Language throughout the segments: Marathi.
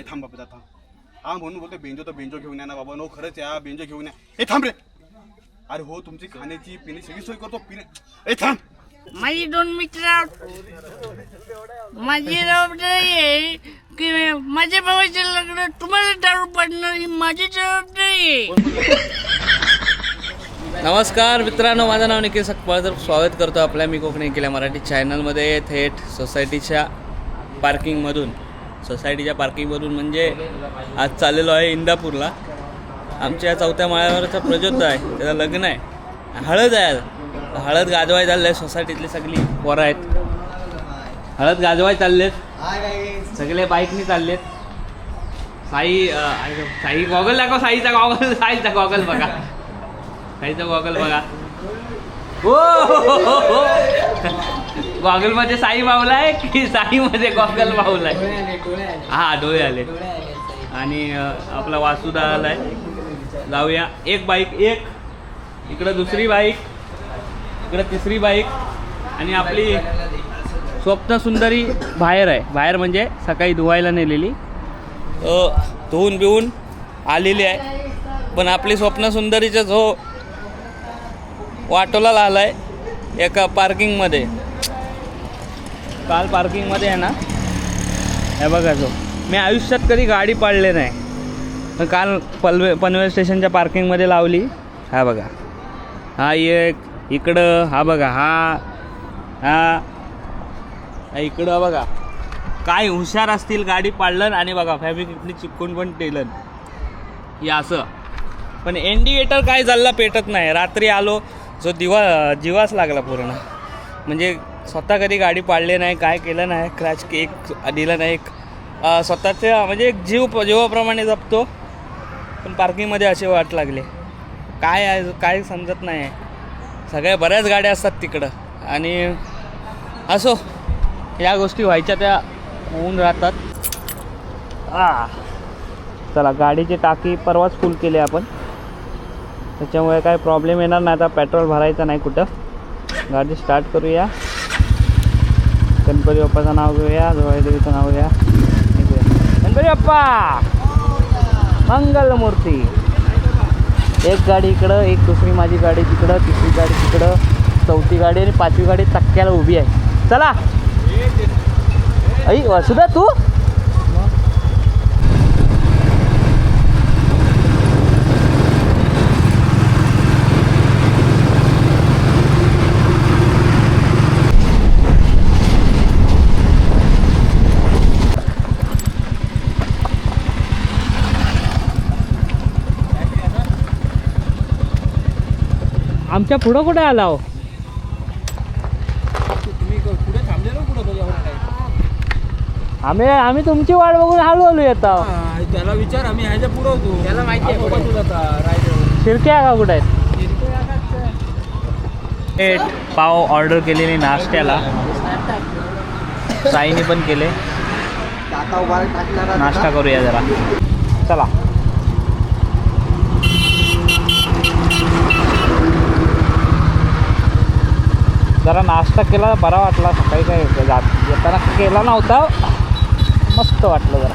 ए, थांब बाबा थांब. हा म्हणून बोलतो बेंजो तर बेंजो घेऊन या ना बाबा. नो खरंच या बेंजो घेऊन या. ए थांब रे. अरे हो तुमची खाण्याची पिणे सगळी सोय करतो पिणे ए थांब. माझी दोन मित्र माझी जबाबदारी आहे की माझ्या भावाचे लग्न तुम्हाला दारू पडणार ही माझी जबाबदारी आहे. नमस्कार मित्रांनो माझं नाव निखिल सकपाळ. तर स्वागत करतो आपल्या मी कोकणी केल्या मराठी चॅनलमध्ये थेट सोसायटीच्या पार्किंगमधून सोसायटीच्या पार्किंगमधून म्हणजे आज चाललेलो आहे इंदापूरला. आमच्या चौथ्या माळ्यावरचा प्रजोत आहे. त्याचं लग्न आहे. हळद आहे हळद गाजवाय चाललं आहे सोसायटीतली सगळी पोरं आहेत. हळद गाजवाय चाललेत. सगळे बाईकनी चाललेत. साई अं, आहे का? साई गॉगल दाखव साईचा गॉगल साईचा गॉगल बघा. साईचा गॉगल बघा. हो. हो, हो, हो. गॉगलमध्ये साई मावलाय की साई मध्ये गॉगल मावलाय हा डोळे आले. आणि आपला वासुदा आलाय जाऊया. एक बाईक एक. इकडं दुसरी बाईक. इकडं तिसरी बाईक. आणि आपली स्वप्न सुंदरी बाहेर आहे. बाहेर म्हणजे सकाळी धुवायला नेलेली. धुवून बिवून आलेली आहे. पण आपली स्वप्न सुंदरीचा जो वाटोला आलाय एका पार्किंगमध्ये काल पार्किंगमध्ये आहे ना? हे बघा जो. मी आयुष्यात कधी गाडी पाडले नाही. काल पलवे पनवेल स्टेशनच्या पार्किंगमध्ये लावली. हा बघा. हा एक इकडं हा बघा हा हा इकडं बघा. काय हुशार असतील गाडी पाडलं आणि बघा फॅब्रिकली चिपकून पण टेलन या असं. पण इंडिकेटर काय चालला पेटत नाही. रात्री आलो जो दिवा जीवाच लागला पूर्ण. म्हणजे स्वतः कधी गाडी पाडली नाही काय केलं नाही क्रॅच केक दिलं नाही एक स्वतःच्या म्हणजे एक जीव जीवाप्रमाणे जपतो. पण पार्किंगमध्ये असे वाट लागले. काय आहे काय समजत नाही. आहे सगळ्या बऱ्याच गाड्या असतात तिकडं. आणि असो या गोष्टी व्हायच्या त्या होऊन राहतात. आ चला गाडीची टाकी परवाच फुल केली आपण. त्याच्यामुळे काय प्रॉब्लेम येणार नाही. आता पेट्रोल भरायचं नाही कुठं. गाडी स्टार्ट करूया. गणपती बाप्पाचं नाव घेऊया जोवाई देवीचं नाव घेऊया. गणपती बाप्पा! मंगलमूर्ती. एक गाडी इकडं एक दुसरी माझी गाडी तिकडं तिसरी गाडी तिकडं चौथी गाडी आणि पाचवी गाडी चक्क्याला उभी आहे. चला. ऐ वसुदा तू? आमच्या पुढं कुठे आला हो? आम्ही आम्ही तुमची वाट बघून हळूहळू येतो त्याला विचार आम्ही ह्याच्या पुरवतो त्याला माहिती आहे शिरक्या का कुठे आहेत? पाव ऑर्डर केलेली नाश्त्याला. साईने पण केले. नाश्ता करूया जरा. चला. जरा नाश्ता केला बरा वाटला. सकाळी काय जात येताना केला नव्हता. मस्त वाटलं जरा.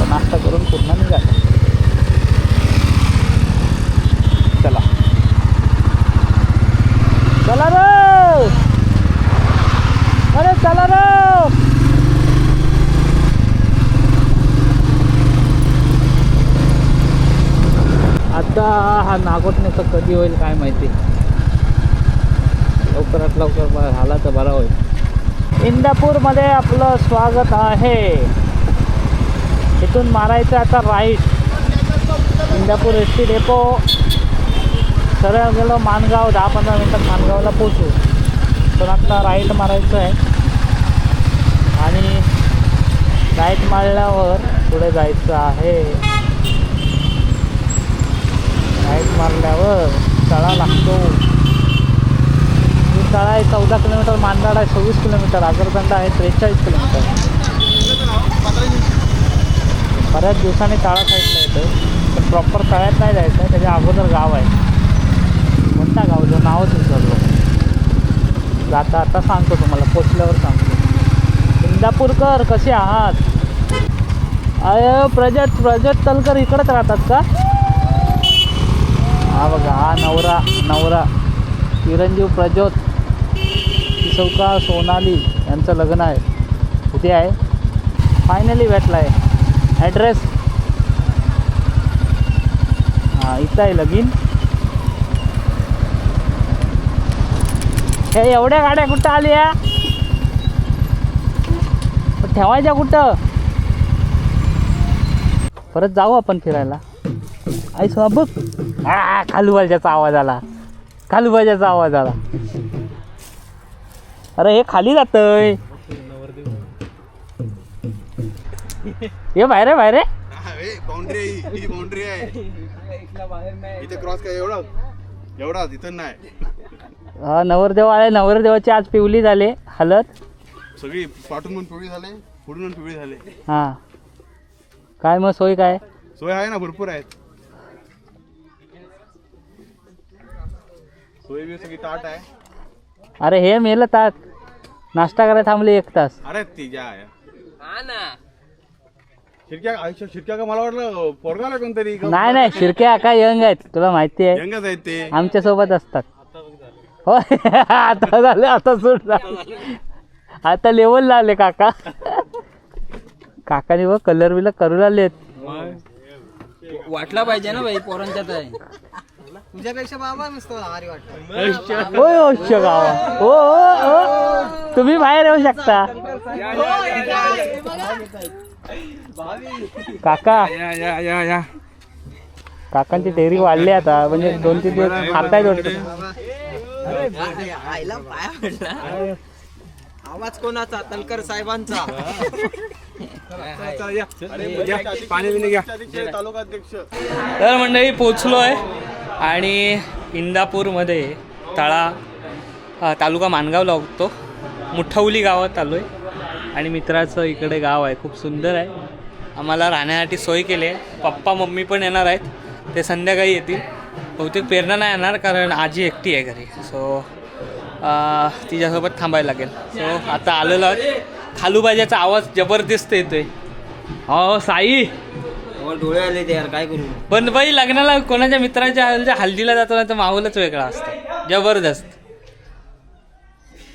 तर नाश्ता करून पुन्हा निघाला. चला. चला रे! अरे चला रे! आता हा नागोटण्याचा कधी होईल काय माहिती? लवकरात लवकर झाला तर बरा होईल. इंदापूरमध्ये आपलं स्वागत आहे. इथून मारायचं आता right Indapur S T depot. सरळ गेलो मानगाव दहा पंधरा मिनटात मानगावला पोचू पण आता राईट मारायचं आहे. आणि राईट मारल्यावर पुढे जायचं आहे. राईट मारल्यावर तळा लागतो. तळा आहे चौदा किलोमीटर मानदाड आहे सव्वीस किलोमीटर आगरदंडा आहे त्रेचाळीस किलोमीटर. बऱ्याच दिवसांनी तळा साईडला येतं पण प्रॉपर तळ्यात नाही जायचं आहे त्याच्या अगोदर गाव आहे. कोणता गाव? जो नावच विसरलो जाता आता सांगतो तुम्हाला पोचल्यावर सांगतो. इंदापूरकर कसे आहात? अय प्रजत प्रजत तलकर इकडंच राहतात का? हा बघा हा नवरा नवरा. चिरंजीव प्रज्योत चौका सोनाली यांचं लग्न आहे. कुठे आहे. फायनली भेटला आहे. ॲड्रेस हां इथं आहे लगीन. हे एवढ्या गाड्या कुठं आल्या? पण ठेवायच्या कुठं? परत जाऊ आपण फिरायला. आई सो बघ खालूबाजाचा आवाज आला खालूबाजाचा आवाज आला अरे हे खाली जातय. हे बाहेर आहे बाहेर आहे. बाउंड्री ही बाउंड्री आहे. इथे क्रॉस काय एवढा? एवढा इथं नाही. हा, नवरदेव आले नवरदेवाची आज पिवली झाले हलत. सगळी पाठून पण पिवळी झाले पुढून पण पिवळी झाले. हां. काय मग सोय काय? सोय आहे ना भरपूर आहेत. सोय बी सगळी ताट आहे. अरे हे मेलं तात नाश्ता करायला थांबले एक तास. अरे ती ज्या आहे हा ना. शिरक्या आयुष्य शिरक्या का मला वाटलं पोरगाला कोणतरी? नाही नाही शिरक्या काय यंग आहेत? तुला माहिती आहे. यंगच आहेत ते. आमच्यासोबत असतात. हो आता झाले आता सूट झाले. आता लेवल आले काका. काकाने बघ कलर बिलर करू लागलेत. वाटला पाहिजे ना बाई पोरांच्यात आहे. तुझ्यापेक्षा बाबा नुसतं भारी वाटतं. होय होश गावा. हो हो हो. तुम्ही बाहेर येऊ शकता. काका. या या या या. काकांची टेरी वाढली आता. म्हणजे दोन तीन दिवस खातायत वाटतं. पडला. आवाज कोणाचा? तलकर साहेबांचा. तालुका अध्यक्ष तर मंडळी पोचलो आहे आणि इंदापूरमध्ये तळा तालुका माणगाव लागतो मुठवली गावात आलो आहे आणि मित्राचं इकडे गाव आहे खूप सुंदर आहे. आम्हाला राहण्यासाठी सोय केली आहे. पप्पा मम्मी पण येणार आहेत. ते संध्याकाळी येतील. बहुतेक प्रेरणा नाही येणार कारण आजी एकटी आहे घरी. सो तिच्यासोबत थांबायला लागेल. सो आता आलेलो आहोत. खालूबाजाचा आवाज जबरदस्त येतोय. हो साई. डोळे आले ते यार काय करू? पण बाई लग्नाला कोणाच्या मित्राच्या हल्ल्या हल्दीला जातो ना तर माहोलच वेगळा असतो. जबरदस्त.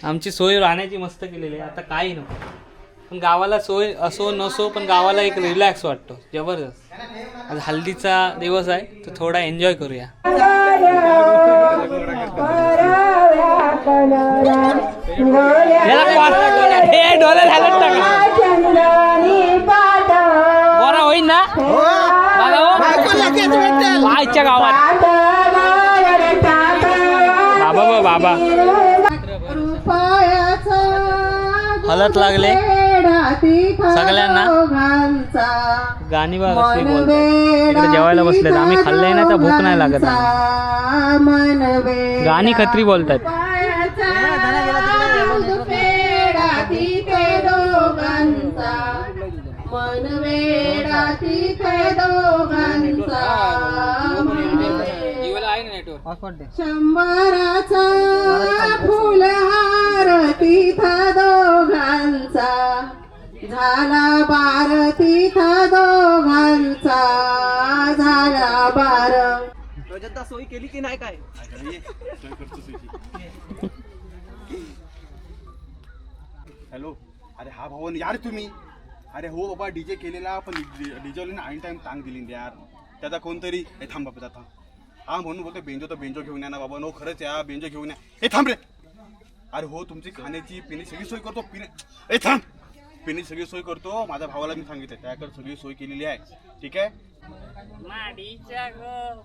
आमची सोय राहण्याची मस्त केलेली आहे. आता काही नको. पण गावाला सोय असो नसो पण गावाला एक रिलॅक्स वाटतो. जबरदस्त. आज हल्दीचा दिवस आहे तर थोडा एन्जॉय करूया. हे बरं ना? बघा हो. आईच्या गावात. बाबा बा बाबा. हलत लागले. सगळ्यांना. गाणी बघा जेवायला बसलेत आम्ही खाल्लंय ना तर भूक नाही लागत. गाणी खत्री बोलतात. शंभराचा फुलहार तिथा दोघांचा. झाला बार तिथा दोघांचा. झाला बार. सोयी केली की नाही काय? हॅलो. अरे हा भावन यार तुम्ही. अरे हो बाबा डीजे केलेला पण डीजेवाल्याने ऐन टाइम तांग दिली यार. त्याचा कोणतरी हे थांब बाबा थांब हा म्हणून बोलतो बेंजो तर बेंजो घेऊन या ना बाबा. नो खरंच या बेंजो घेऊन या. हे थांब रे. अरे हो तुमची खाण्याची पिणे सगळी सोय करतो पिणे ए थांब. पिणे सगळी सोय करतो. माझ्या भावाला मी सांगितलं त्याकडे सगळी सोय केलेली आहे. ठीक आहे? माडीच्या ग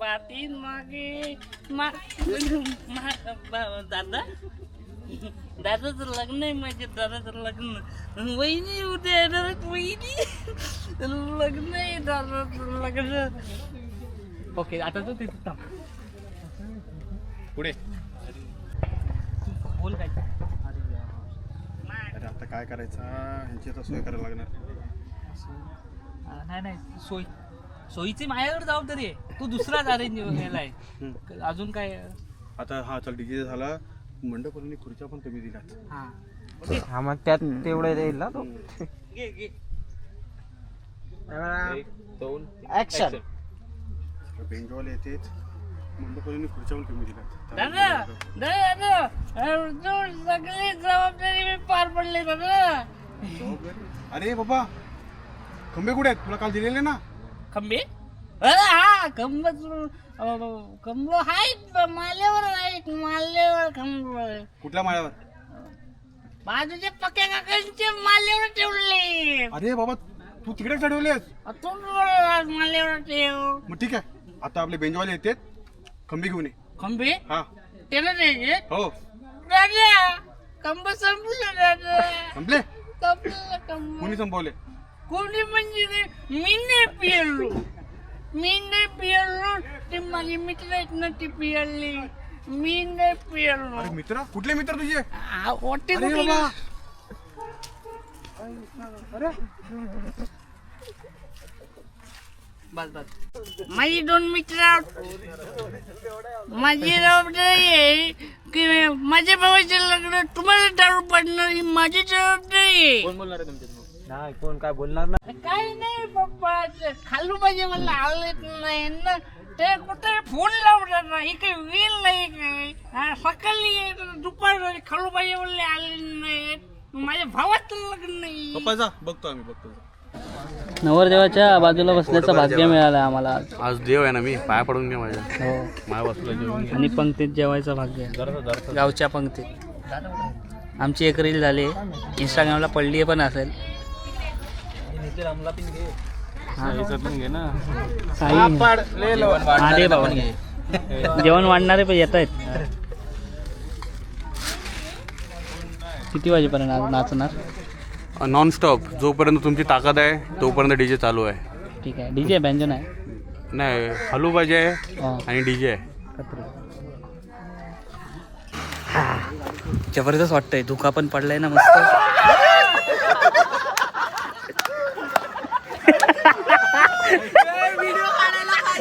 मागे मा दादा. दादाचं लग्न आहे माझ्या दादाचं लग्न. वहिनी उद्या येणार आहेत, वहिनी लग्न आहे दादाचं लग्न. ओके आता तू तिथे थांब. पुढे. बोल काय? अरे आता काय करायचं? ह्यांची आता सोय करायला लागणार. नाही नाही सोय. सोयीची माझ्याकडे जबाबदारी आहे. तू दुसराच अरेंज केला आहे. अजून काय? आता हा चल डीजे झाला. मंडपाने खुर्च्या पण कमी दिल्यात हा. हा मग त्यात तेवढं येईल ना तो? घे घे. ऍक्शन बेंजवाले येतेच मंडपवाल्यांनी खुर्च्यावर कमी दिला दादा दादा दादा. तू सगळी जबाबदारी मी पार पडली दादा. अरे बाबा खंबे कुठे आहेत? तुला काल दिलेले ना? खंबे? हा खंब खंब आहेत माल्यावर आहेत माल्यावर खंब. कुठल्या माळ्यावर? बाजूच्या पक्या काकांचे माल्यावर ठेवले. अरे बाबा तू तिकडे चढवलेस तू माल्यावर ठेव. मग ठीक आहे आता आपले बेंजवाले येतात खंबे घेऊन ये. खंबे? हा. त्याला द्यायचे? हो. दादा खंब संपलं दादा संपले? संपलं खंब. कोणी संपवले? कोणी म्हणजे मी नाही पियलो मी नाही पियलो ते माझे मित्र आहेत ना ते पियले. मी नाही पियलो. अरे मित्र? कुठले मित्र तुझे? आ, अरे? बाबा. माझी दोन मित्र माझी जबाबदारी आहे की माझ्या भावाचे लग्न तुम्हाला दारू पडणार ही माझी जबाबदारी आहे. नाही कोण काय बोलणार नाही काही नाही पप्पा ते खालू पाहिजे मला आलेत नाही ना. ते कुठे फोन लावतात ना ही काही वेल नाही काय हा, सकाळी येत, दुपार झाली खालू पाहिजे म्हणले आले नाहीत माझ्या भावाचं लग्न नाही. पप्पा जा बघतो आम्ही बघतो नवरदेवाच्या बाजूला बसण्याचं भाग्य मिळालं आम्हाला आज. आज देव आहे ना मी पाया पडून घे माझ्या. हो. माया वाचला जेवून घे. आणि पंक्तीत जेवायचं भाग्य. गावच्या पंक्तीत. आमची एक रील झाली. इंस्टाग्रामला पडली पण असेल. हा. हा, बाबा. जेवण वाढणारे पण येत आहेत. किती वाजेपर्यंत आज नाचणार? नॉन स्टॉप जोपर्यंत तुमची ताकद आहे तोपर्यंत डीजे चालू आहे. ठीक आहे. डीजे बँजन आहे? नाही हलू पाहिजे आहे हा, आणि डीजे आहे. जबरदस्त वाटतंय. धुका पण पडलाय ना मस्त.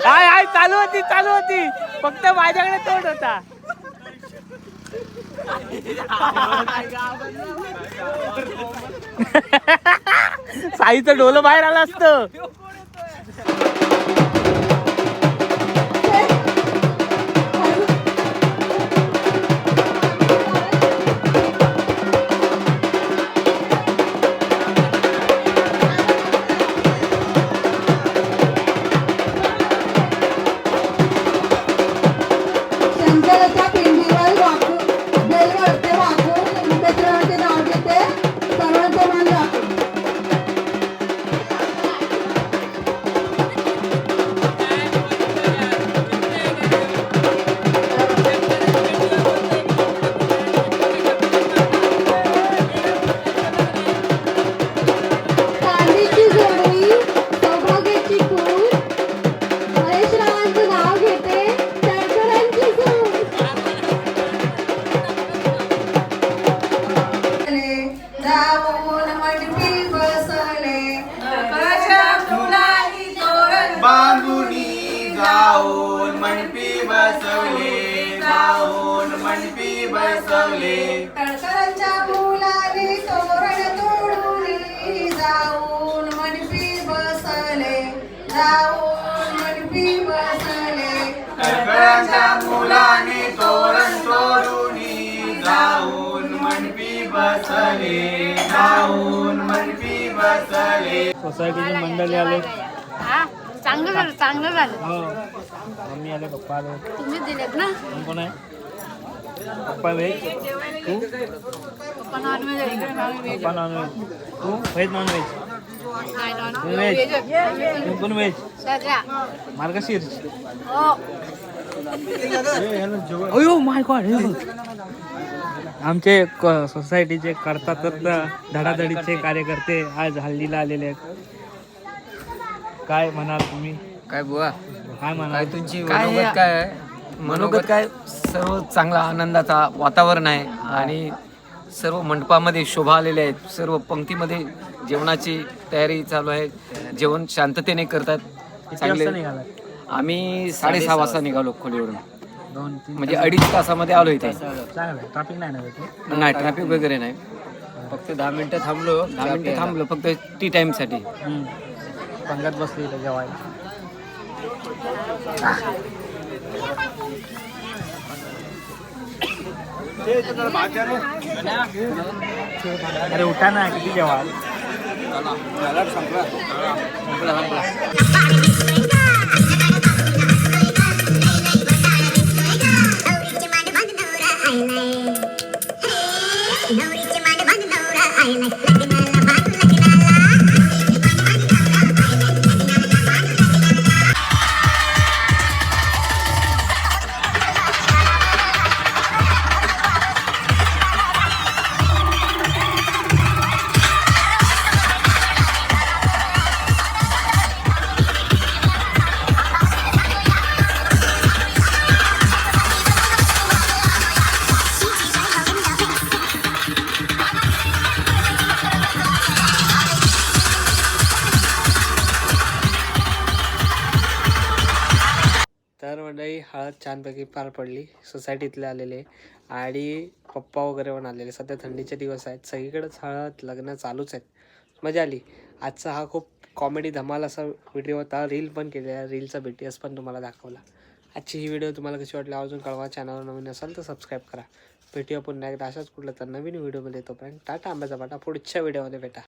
हाय हाय चालू होती चालू होती. फक्त माझ्याकडे तोंड होता. साईचं डोलं बाहेर आलं असतं. सोसायटीचे मंडळी आले. हा? चांगलं झालं चांगलं झालं. हो. मम्मी आले पप्पा आले. तुम्ही दिलेत ना? कोण कोण आहे? पप्पा व्हेज तू? पप्पा नॉनव्हेज आहे इकडे नॉनव्हेज पप्पा नॉनव्हेज तू? व्हेज नॉन व्हेज तू व्हेज? तू पण व्हेज? सगळ्या. मार्गशीर्ष हो. अयो माय गॉड आमचे सोसायटीचे करता करता धडाधडीचे कार्यकर्ते आज हल्दीला आलेले आहेत. काय म्हणाल तुम्ही? काय बुवा? काय म्हणाल? तुमची मनोगत काय आहे? मनोगत काय सर्व चांगला आनंदाचा वातावरण आहे आणि सर्व मंडपामध्ये शोभा आलेल्या आहेत. सर्व पंक्तीमध्ये जेवणाची तयारी चालू आहे. जेवण शांततेने करतात. चांगले आम्ही साडेसहा वाजता निघालो खोलीवरून. दोन तीन म्हणजे अडीच तासामध्ये आलो इथे. चांगलं ट्रॅफिक नाही ना तिथे? नाही ट्रॅफिक वगैरे नाही. फक्त दहा मिनिटं थांबलो. दहा मिनिटं थांबलो फक्त टी टाइमसाठी हम्म. पंगत बसली इथे जेवायला. अरे उठा ना किती जेवाल? नवरीचे नवरा आयलाय छानपैकी पार पडली. सोसायटीतले आलेले. आणि पप्पा वगैरे पण आलेले. सध्या थंडीचे दिवस आहेत. सगळीकडेच हळद लग्न चालूच आहेत. मजा आली. आजचा हा खूप कॉमेडी धमाल असा व्हिडिओ होता. रील पण केलेला रीलचा बी टी एस पण तुम्हाला दाखवला. आजची ही व्हिडिओ तुम्हाला कशी वाटली? अजून कळवा. चॅनल नवीन असाल तर सबस्क्राईब करा. भेटूया पुन्हा एकदा. अशाच कुठलं तर नवीन व्हिडिओमध्ये तोपर्यंत टाटा आंब्याचा पाटा. पुढच्या व्हिडिओमध्ये भेटा.